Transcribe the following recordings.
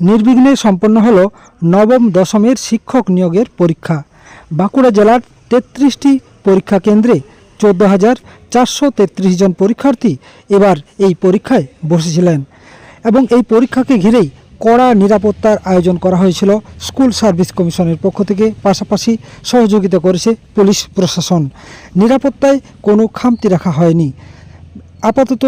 নির্বিঘ্নে সম্পন্ন হল নবম দশমের শিক্ষক নিয়োগের পরীক্ষা। বাঁকুড়া জেলার তেত্রিশটি পরীক্ষা কেন্দ্রে চোদ্দ হাজার চারশো তেত্রিশ জন পরীক্ষার্থী এবার এই পরীক্ষায় বসেছিলেন এবং এই পরীক্ষাকে ঘিরেই কড়া নিরাপত্তার আয়োজন করা হয়েছিল স্কুল সার্ভিস কমিশনের পক্ষ থেকে। পাশাপাশি সহযোগিতা করেছে পুলিশ প্রশাসন। নিরাপত্তায় কোনো খামতি রাখা হয়নি। আপাতত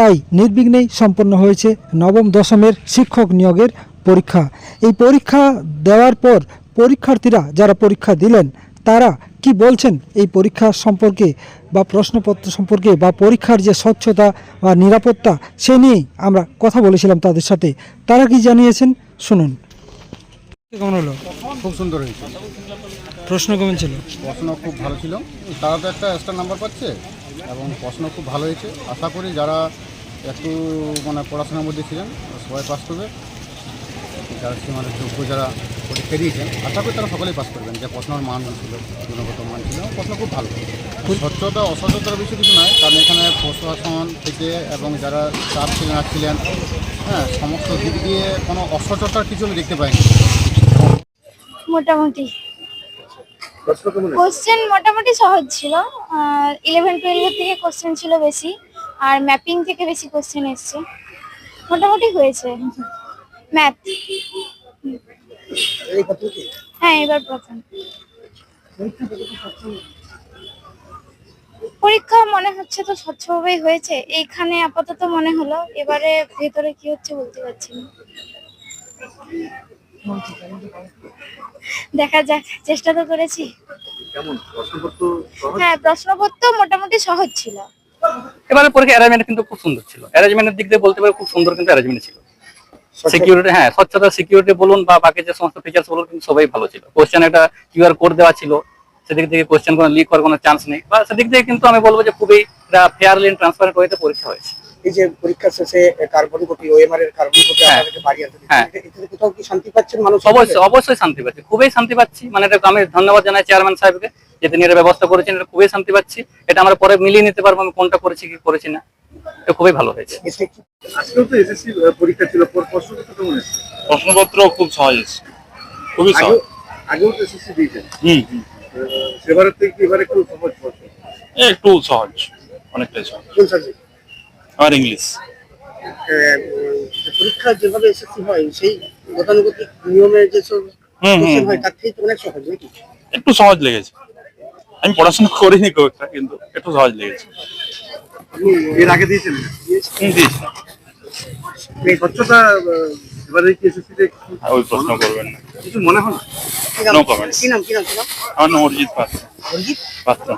তাই নির্বিঘ্নেই সম্পন্ন হয়েছে নবম দশমের শিক্ষক নিয়োগের পরীক্ষা। এই পরীক্ষা দেওয়ার পর পরীক্ষার্থীরা যারা পরীক্ষা দিলেন তারা কি বলছেন এই পরীক্ষা সম্পর্কে বা প্রশ্নপত্র সম্পর্কে বা পরীক্ষার যে স্বচ্ছতা বা নিরাপত্তা সে নিয়েই আমরা কথা বলেছিলাম তাদের সাথে। তারা কি জানিয়েছেন? শুনুন। কেমন হলো? খুব সুন্দর হয়েছে। প্রশ্ন কেমন ছিল? প্রশ্ন খুব ভালো ছিল। তারা তো একটা এক্সট্রা নাম্বার পাচ্ছে এবং প্রশ্ন খুব ভালো হয়েছে। আশা করি যারা একটু মানে পড়াশোনার মধ্যে ছিলেন সবাই পাস করবে। যারা মানে যোগ্য যারা পরীক্ষা দিয়েছেন আশা করি তারা সকলেই পাস করবেন। যে প্রশ্নের মান ছিল গুণগত মান ছিল প্রশ্ন খুব ভালো। স্বচ্ছতা অসচ্ছতার বিষয় কিছু নয় কারণ এখানে প্রশাসন থেকে এবং যারা চাপ ছিলেন আর ছিলেন হ্যাঁ সমস্ত দিক দিয়ে কোনো অসচ্ছতার কিছু আমি দেখতে পাইনি। মোটামুটি। কোশ্চেন মোটামুটি সহজ ছিল। ইলেভেন টুয়েলভের থেকে কোশ্চেন ছিল বেশি। আর ম্যাপিং থেকে বেশি কোশ্চেন এসছে। মোটামুটি হয়েছে। ম্যাথ হ্যাঁ এবার প্রথম। পরীক্ষা মনে হচ্ছে তো স্বচ্ছভাবেই হয়েছে। এইখানে আপাতত মনে হলো এবারে ভেতরে কি হচ্ছে বলতে পারছি না। দেখা যাক চেষ্টা তো করেছি। হ্যাঁ প্রশ্নপত্র মোটামুটি সহজ ছিল। এবারে পরীক্ষা অ্যারেঞ্জমেন্ট কিন্তু খুব সুন্দর ছিল। অ্যারেঞ্জমেন্টের দিক দিয়ে বলতে পারে খুব সুন্দর কিন্তু অ্যারেঞ্জমেন্ট ছিল। সিকিউরিটি হ্যাঁ স্বচ্ছতা সিকিউরিটি বলুন বা বাকি যে সমস্ত ফিচার্স বলুন কিন্তু সবাই ভালো ছিল। কোশ্চেন একটা কিউআর কোড দেওয়া ছিল। সেদিক থেকে কোশ্চেন কোনো লিক হওয়ার কোনো চান্স নেই। বা সেদিক থেকে কিন্তু আমি বলব যে খুবই ফেয়ারলি ট্রান্সফার ট্রান্সপারেন্ট ওয়েতে পরীক্ষা হয়েছে। এই যে পরীক্ষা শেষে কার্বন কপি ওএমআর এর কার্বন কপি হ্যাঁ। আপনাদেরকে বাড়ি আনতে দিচ্ছেন। হ্যাঁ। কোথাও কি শান্তি পাচ্ছেন মানুষ? অবশ্যই অবশ্যই শান্তি পাচ্ছি। খুবই শান্তি পাচ্ছি। মানে এটা আমি ধন্যবাদ জানাই চেয়ারম্যান সাহেবকে যে তিনি এটা ব্যবস্থা করেছেন এটা খুবই শান্তি পাচ্ছি। এটা আমরা পরে মিলিয়ে নিতে পারব আমি কোনটা করেছি কি করেছি না। এটা খুবই ভালো হয়েছে। আজকেও তো এসএসসি পরীক্ষা ছিল। পর- প্রশ্নপত্র কেমন এসেছে? প্রশ্নপত্র খুব সহজ এসেছে। খুবই সহজ। আগেও তো এসএসসি দিয়েছেন। হুম। হুম। সেবারের থেকে এবারে একটু সহজ একটু সহজ অনেকটাই সহজ। কোন সাবজেক্ট আমার ইংলিশ। পরীক্ষা যেভাবে এসএসসি হয় সেই গতানুগতিক নিয়মে যে সব হয় তার থেকে অনেক সহজ নাকি? একটু সহজ লেগেছে। আমি পড়াশোনা করিনি খুব একটা কিন্তু একটু সহজ লেগেছে। এর আগে দিয়েছেন? হুম, দিয়েছিলাম এই স্বচ্ছতা এবারে কি ওই প্রশ্ন করবেন না। কিছু মনে হয় না? কি নাম? কি নাম কি নাম তোমার? আমার নাম অরিজিৎ পাত্র। অরিজিৎ? পাত্র।